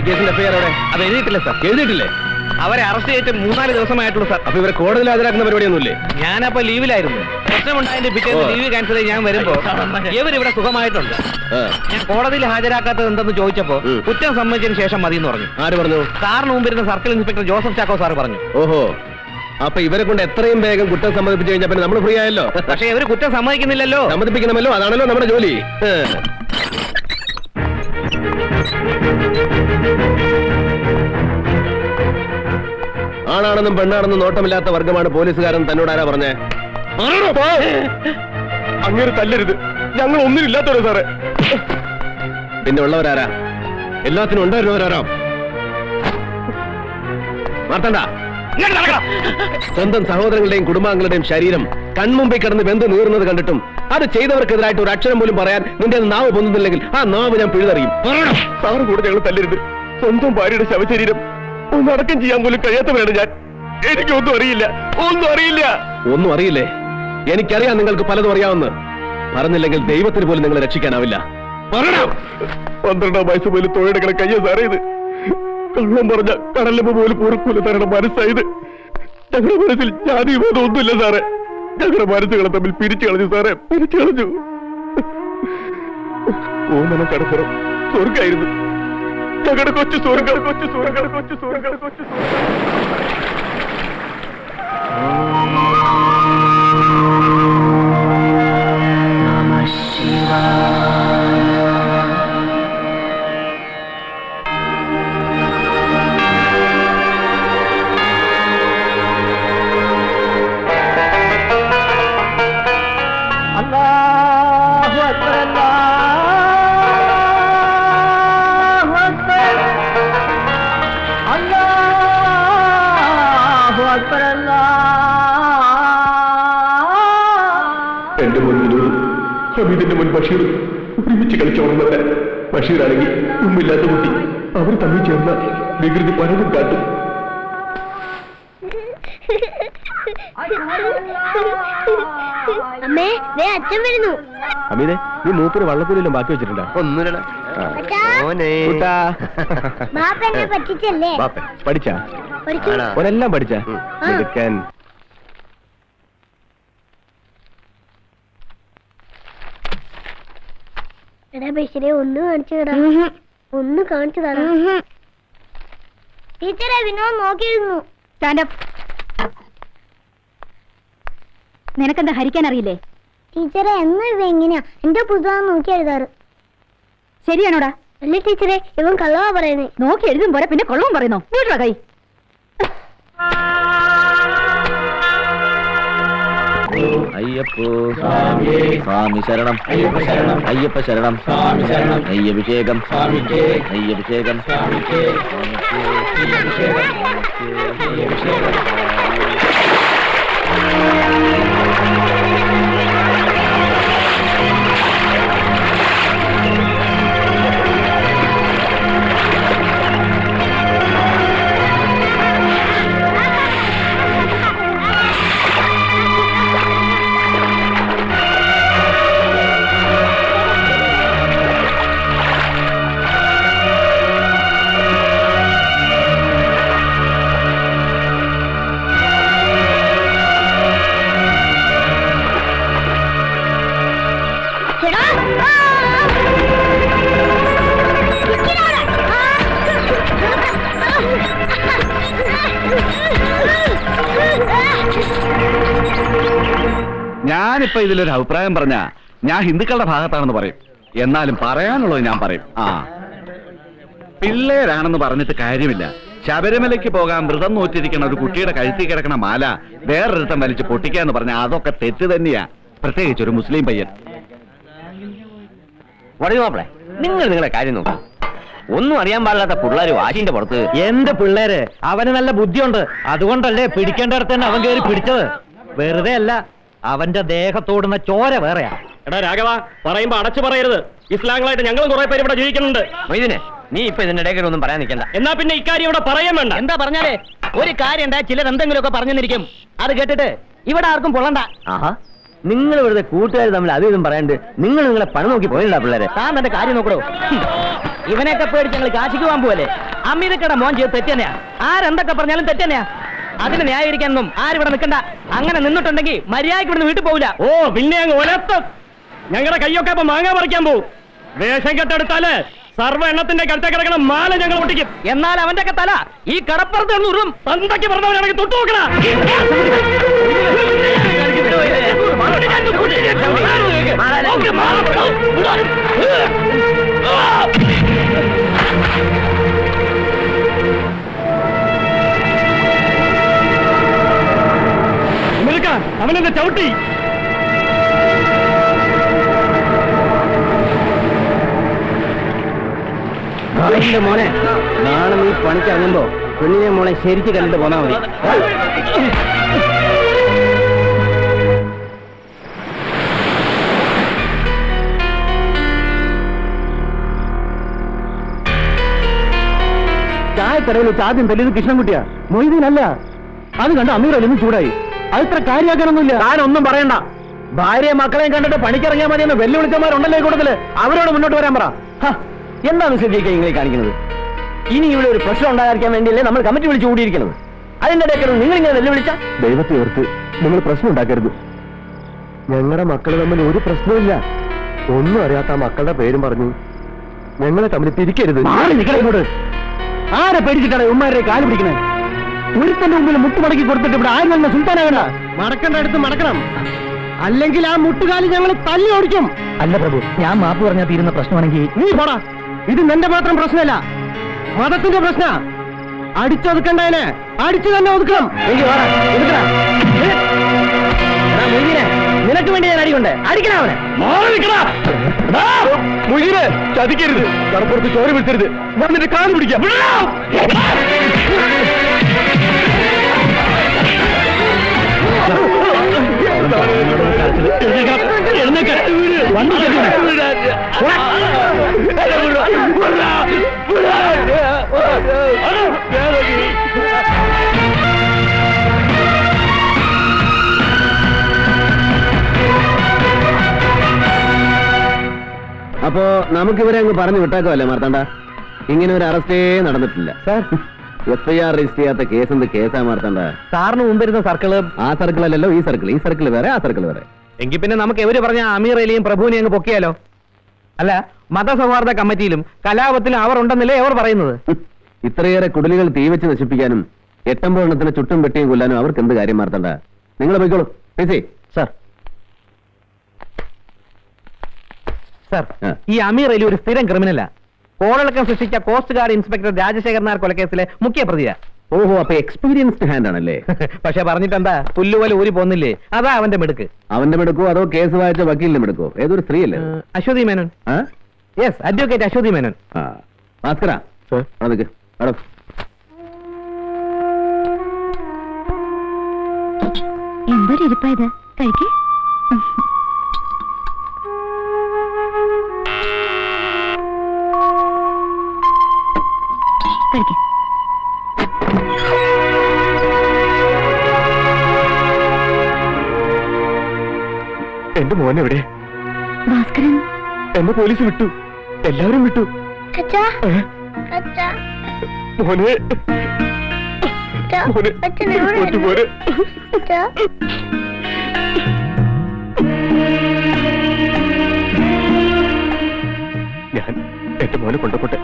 ഈ കേസിന്റെ എഫ്ഐആർ അവിടെ അത് എഴുതിയിട്ടില്ല സാർ എഴുതിയിട്ടില്ലേ? അവരെ അറസ്റ്റ് ചെയ്തിട്ട് മൂന്നാൽ ദിവസമായിട്ടുള്ളൂ സാർ അപ്പൊ ഇവരെ കോടതിയിൽ ഹാജരാക്കുന്ന പരിപാടിയൊന്നുമില്ലേ? ഞാനപ്പോ ലീവിലായിരുന്നു. പ്രശ്നമുണ്ടായതിന്റെ പിറ്റേന്ന്. ലീവ് ക്യാൻസൽ ചെയ്ത് ഞാൻ വരുമ്പോ ഇവരിവിടെ സുഖമായിട്ടുണ്ട്. ഞാൻ കോടതിയിൽ ഹാജരാക്കാത്തത് എന്തെന്ന് ചോദിച്ചപ്പോ. കുറ്റം സമ്മതിച്ചതിന് ശേഷം മതി എന്ന് പറഞ്ഞു. ആര് പറഞ്ഞു? സാറിന് മുമ്പിരുന്ന circle inspector Joseph Chacko sir പറഞ്ഞു. ഓഹോ. അപ്പൊ ഇവരെ കൊണ്ട് എത്രയും വേഗം കുറ്റം സമ്മതിപ്പിച്ചു കഴിഞ്ഞാൽ പിന്നെ നമ്മൾ ഫ്രീ ആയല്ലോ. പക്ഷേ ഇവർ കുറ്റം സമ്മതിക്കുന്നില്ലല്ലോ. സമ്മതിപ്പിക്കണമല്ലോ. അതാണല്ലോ നമ്മുടെ ജോലി. ആണാണെന്നും പെണ്ണാണെന്നും നോട്ടമില്ലാത്ത വർഗമാണ് പോലീസുകാരൻ തന്നോട് ആരാ പറഞ്ഞേ? അങ്ങനെ തല്ലരുത്. ഞങ്ങൾ ഒന്നിനില്ലാത്തവരോ സാറേ. പിന്നെ ഉള്ളവരാരാ? എല്ലാത്തിനും ഉണ്ടായിരുന്നവരാരാ? മാർത്തണ്ട സ്വന്തം സഹോദരങ്ങളുടെയും കുടുംബാംഗങ്ങളുടെയും ശരീരം കൺമുമ്പിൽ കിടന്ന് ബന്ധു നീറുന്നത് കണ്ടിട്ടും അത് ചെയ്തവർക്കെതിരായിട്ട് ഒരു അക്ഷരം പോലും പറയാൻ നിന്റെ നാവ് പൊന്നുന്നില്ലെങ്കിൽ ആ നാവ് ഞാൻ പിഴുതറിയും. സാറ് കൂടെ ഞങ്ങൾ തല്ലരുത്. സ്വന്തം ഭാര്യയുടെ ശവശരീരം ഒന്ന് അടക്കം ചെയ്യാൻ പോലും കഴിയാത്തവരാണ് ഞാൻ. എനിക്കൊന്നും അറിയില്ല. ഒന്നും അറിയില്ല. ഒന്നും അറിയില്ലേ? എനിക്കറിയാം നിങ്ങൾക്ക് പലതും അറിയാമെന്ന്. പറഞ്ഞില്ലെങ്കിൽ ദൈവത്തിന് പോലും നിങ്ങളെ രക്ഷിക്കാനാവില്ല. പന്ത്രണ്ടാം വയസ്സ് പോലും തൊഴിലെടുക്കണ കയ്യ സാറേത് കള്ളം പറഞ്ഞ കടലമ്മ പോലും പൊറുക്കൂല തരണ മനസ്സായത് ഞങ്ങളുടെ മനസ്സിൽ ജാതി ബോധം ഒന്നുമില്ല സാറേ. ഞങ്ങളുടെ മനസ്സുകളെ തമ്മിൽ പിരിച്ചു കളഞ്ഞു സാറേ പിരിച്ചു കളഞ്ഞു. ഓമനം കടപ്പുറം സ്വർഗായിരുന്നു తగడకొచ్చి సూరంగడికొచ్చి సూరంగడికొచ్చి సూరంగడికొచ్చి సూరంగడికొచ్చి ഹമീദിന്റെ മുൻ ബഷീർ ഒരുമിച്ച് കളിച്ചോളുന്നല്ല ബഷീറാണെങ്കിൽ ഉമ്മില്ലാത്ത കുട്ടി. അവർ തമ്മിൽ ചേർന്ന വികൃതി പലതും കാട്ടും. അമ്മേ ദേ അച്ഛൻ വരുന്നു. നീ വള്ളക്കൂലിലും ബാക്കി വെച്ചിട്ടുണ്ടോ? പഠിച്ചാ? ഓനെല്ലാം പഠിച്ചാ? എടാ ബഷീരെ ഒന്ന് കാണിച്ചു തരാ ഒന്ന് കാണിച്ചു തരാ ടീച്ചറെ വിനോദ് നോക്കിയിരുന്നു. നിനക്കെന്താ ഹരിക്കാൻ അറിയില്ലേ ടീച്ചറെ എന്നും ഇവ എങ്ങനെയാ? എന്റെ പുസ്തകം നോക്കി എഴുതാറ്. ശരിയാണോടാ? അല്ലേ ടീച്ചറെ ഇവൻ കള്ളവാ പറയുന്നേ. നോക്കി എഴുതും പോരാ പിന്നെ കൊള്ളവും പറയുന്നോ? നീട്ടാ കൈ? അയ്യപ്പോ. സ്വാമി. ശരണം. അയ്യപ്പ ശരണം. അയ്യഭിഷേകം അയ്യഭിഷേകം ചേട്ടാ ഞാനിപ്പോ ഇതിലൊരു അഭിപ്രായം പറഞ്ഞ ഞാൻ ഹിന്ദുക്കളുടെ ഭാഗത്താണെന്ന് പറയും. എന്നാലും പറയാനുള്ളത് ഞാൻ പറയും. ആ. പിള്ളേരാണെന്ന് പറഞ്ഞിട്ട് കാര്യമില്ല. ശബരിമലയ്ക്ക് പോകാൻ വ്രതം നോറ്റിരിക്കുന്ന ഒരു കുട്ടിയുടെ കഴുത്തി കിടക്കണ മാല വേറൊരുത്തം വലിച്ച് പൊട്ടിക്കാന്ന് പറഞ്ഞാൽ അതൊക്കെ തെറ്റ് തന്നെയാ. പ്രത്യേകിച്ച് ഒരു മുസ്ലിം പയ്യൻ. നിങ്ങൾ നിങ്ങളെ കാര്യം നോക്കാം. ഒന്നും അറിയാൻ പാടില്ലാത്ത പിള്ളേര് വാശിന്റെ പുറത്ത്. എന്റെ പിള്ളേര് അവന് നല്ല ബുദ്ധിയുണ്ട്. അതുകൊണ്ടല്ലേ പിടിക്കേണ്ടടത്ത് തന്നെ അവൻ കയറി പിടിച്ചത്? വെറുതെ അല്ല. അവന്റെ ദേഹത്തോടുന്ന ചോര വേറെയാ. എടാ രാഘവ പറയുമ്പോ അടച്ചു പറയരുത്. ഇസ്ലാങ്ങളായിട്ട് ഞങ്ങളും കുറെ പേര് ഇവിടെ ജീവിക്കുന്നുണ്ട്. മൊയ്തിനെ നീ ഇപ്പൊ ഇതിന്റെ ഇടയ്ക്ക് ഒന്നും പറയാൻ നിൽക്കണ്ട. എന്നാ പിന്നെ ഇക്കാര്യം ഇവിടെ പറയാൻ വേണ്ട. എന്താ പറഞ്ഞാലേ? ഒരു കാര്യം എന്താ ചിലർ എന്തെങ്കിലുമൊക്കെ പറഞ്ഞെന്നിരിക്കും അത് കേട്ടിട്ട് ഇവിടെ ആർക്കും പൊള്ളണ്ട. ആഹാ നിങ്ങൾ ഇവിടുത്തെ കൂട്ടുകാർ തമ്മിൽ അത് ഇതും പറയാണ്ട് നിങ്ങൾ നിങ്ങളെ പണി നോക്കി പോയില്ല പിള്ളേരെ. താൻ തന്റെ കാര്യം നോക്കണോ ഇവനെയൊക്കെ പേടിച്ച് ഞങ്ങൾ കാശിക്ക് പോകാൻ പോവല്ലേ? അമിതക്കട മോൻ ചെയ്ത് തെറ്റന്നെയാ. ആരെന്തൊക്കെ പറഞ്ഞാലും തെറ്റന്നെയാ. അതിന് ന്യായീകരിക്കാനൊന്നും ആരും ഇവിടെ നിൽക്കണ്ട. അങ്ങനെ നിന്നിട്ടുണ്ടെങ്കിൽ മര്യാദയ്ക്ക് ഇവിടെ വീട്ടിൽ പോവില്ല. ഓ പിന്നെ അങ്ങ് ഒലത്തും. ഞങ്ങളുടെ കൈയൊക്കെ ഇപ്പൊ മാങ്ങ പറിക്കാൻ പോകും വേഷം കെട്ടെടുത്താൽ സർവ എണ്ണത്തിന്റെ കഴുത്ത കിടക്കണ മാല ഞങ്ങൾ ഒട്ടിക്കും എന്നാൽ അവന്റെ ഒക്കെ തല ഈ കടപ്പുറത്ത് നിന്ന് ഉറും. തന്തയ്ക്ക് പറഞ്ഞവരാണെങ്കിൽ തൊട്ടു നോക്കണ ചവിട്ടി. മോനെ നാളെ നീ പണിക്കിറങ്ങുമ്പോ പെണ്ണിനെ മോളെ ശരിക്ക് കണ്ടിട്ട് പോന്നാ മതി. ചായക്കടയിൽ ആദ്യം തല്ലിയത് കൃഷ്ണൻകുട്ടിയാ. മൊയ്തീനല്ല അത് കണ്ട് അമീർ അലിന്ന് ചൂടായി. അത് ഇത്ര കാര്യമാക്കാനൊന്നുമില്ല. ഞാനൊന്നും പറയണ്ട. ഭാര്യയെ മക്കളെയും കണ്ടിട്ട് പണിക്കിറങ്ങിയാൽ മതിയെന്ന് വെല്ലുവിളിച്ചമാരുണ്ടല്ലോ കൂട്ടത്തിൽ. അവരോട് മുന്നോട്ട് വരാൻ പറ. എന്താണ് എന്താ ജി ഇങ്ങനെ കാണിക്കുന്നത്? ഇനി ഇവിടെ ഒരു പ്രശ്നം ഉണ്ടായിരിക്കാൻ വേണ്ടിയല്ലേ നമ്മൾ കമ്മിറ്റി വിളിച്ചു കൂടിയിരിക്കുന്നത്. അതിന്റെ ഇടയ്ക്ക് നിങ്ങൾ ഇങ്ങനെ വെല്ലുവിളിച്ച? ദൈവത്തെ ഓർത്ത് നിങ്ങൾ പ്രശ്നം ഉണ്ടാക്കരുത്. ഞങ്ങളുടെ മക്കൾ തമ്മിൽ ഒരു പ്രശ്നമില്ല ഒന്നും അറിയാത്ത ആ മക്കളുടെ പേരും പറഞ്ഞു ഞങ്ങളെ തമ്മിൽ തിരിക്കരുത് ആരെ പേടിച്ചിട്ടാണ് ഉമ്മാരെ കാൽ പിടിക്കണേ ഒരുത്തന്റെ മുമ്പിൽ മുട്ടുമടക്കി കൊടുത്തിട്ട് ഇവിടെ ആരും തന്നെ സുൽത്താനാകണ്ട മടക്കേണ്ട അടുത്ത് മടക്കണം. അല്ലെങ്കിൽ ആ മുട്ടുകാലി ഞങ്ങൾ തല്ലി ഓടിക്കും. അല്ല പ്രഭു ഞാൻ മാപ്പ് പറഞ്ഞാൽ തീരുന്ന പ്രശ്നമാണെങ്കിൽ നീ പോടാ. ഇത് നിന്റെ മാത്രം പ്രശ്നമല്ല. മതത്തിന്റെ പ്രശ്ന. അടിച്ചൊതുക്കണ്ടതിന് അടിച്ചു തന്നെ ഒതുക്കണം. നിനക്ക് വേണ്ടി ഞാൻ അടികൊണ്ട് അടിക്കണ അവനെ. ചതിക്കരുത്. കടപ്പുറത്ത് ചോര വിളിച്ചരുത് ഞാൻ നിന്റെ കാൽ പിടിക്കാം. അപ്പോ നമുക്ക് ഇവരെ അങ്ങ് പറഞ്ഞു വിട്ടേക്കല്ലേ മാർത്താണ്ട ഇങ്ങനെ ഒരു അറസ്റ്റേ നടന്നിട്ടില്ല. എഫ് ഐ ആർ രജിസ്റ്റർ ചെയ്യാത്ത കേസ് എന്ത് കേസാ മാർത്താണ്ട സാറിന് മുമ്പിരുന്ന സർക്കിൾ ആ സർക്കിൾ അല്ലല്ലോ ഈ സർക്കിൾ ഈ സർക്കിൾ വേറെ ആ സർക്കിൾ വേറെ. എങ്കിൽ പിന്നെ നമുക്ക് എവര് പറഞ്ഞ അമീർ അലിയും പ്രഭുവിനെ അങ്ങ് പൊക്കിയാലോ? അല്ല മതസൗഹാർദ്ദ കമ്മിറ്റിയിലും കലാപത്തിലും അവർ ഉണ്ടെന്നല്ലേ അവർ പറയുന്നത്? ഇത്രയേറെ കുടലുകൾ തീവച്ച് നശിപ്പിക്കാനും എട്ടമ്പതെണ്ണത്തിന് ചുറ്റും വെട്ടിയും കൊല്ലാനും അവർക്ക് എന്ത് കാര്യം മാർത്തണ്ട നിങ്ങൾ പോയിക്കോളൂ. സർ. സർ ഈ അമീർ അലി ഒരു സ്ഥിരം ക്രിമിനലാ കോളിളക്കം സൃഷ്ടിച്ച coast guard inspector Rajasekhar Nair കൊലക്കേസിലെ മുഖ്യ പ്രതിയാ ഓഹോ അപ്പൊ എക്സ്പീരിയൻസ്ഡ് ഹാൻഡ് ആണല്ലേ? പക്ഷെ പറഞ്ഞിട്ടെന്താ? പുല്ലുപോലെ ഊരി പോന്നില്ലേ? അതാ അവന്റെ മിടുക്ക്. അവന്റെ മെടുക്കോ അതോ കേസ് വായിച്ച വക്കീലിന്റെ മെടുക്കോ? ഏതൊരു സ്ത്രീ അല്ലേ അശ്വതി മേനോൻ. ആ? Yes advocate Aswathy Menon. Bhaskara അവിടെ എന്തൊരു ഇരിപ്പായത് കഴിക്കേ. മോൻ എവിടെ ഭാസ്കരൻ. എന്നെ പോലീസ് വിട്ടു. എല്ലാവരും വിട്ടു. മോനെ. മോനെ. അച്ഛാ. ഞാൻ എന്റെ മോനെ കൊണ്ടുപോട്ടെ.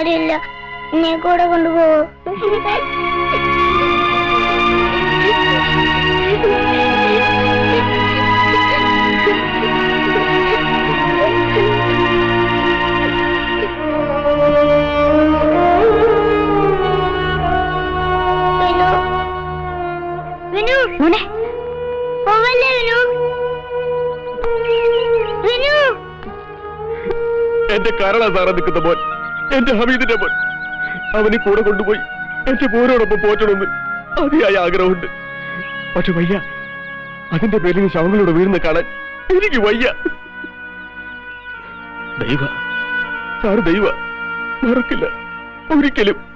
ആരുമില്ല എന്നെ കൂടെ കൊണ്ടുപോകൂ എന്റെ കാരണ സാറാ നിൽക്കുന്ന മോൻ. എന്റെ ഹമീദിന്റെ മോൻ. അവനെ കൂടെ കൊണ്ടുപോയി എന്റെ പോരോടൊപ്പം പോറ്റണമെന്ന് അതിയായ ആഗ്രഹമുണ്ട്. പക്ഷെ വയ്യ അതിന്റെ പേരിൽ ശവങ്ങളോട് വീഴുന്ന കാണാൻ എനിക്ക് വയ്യ. ദൈവ സാറ് ദൈവ മറക്കില്ല. ഒരിക്കലും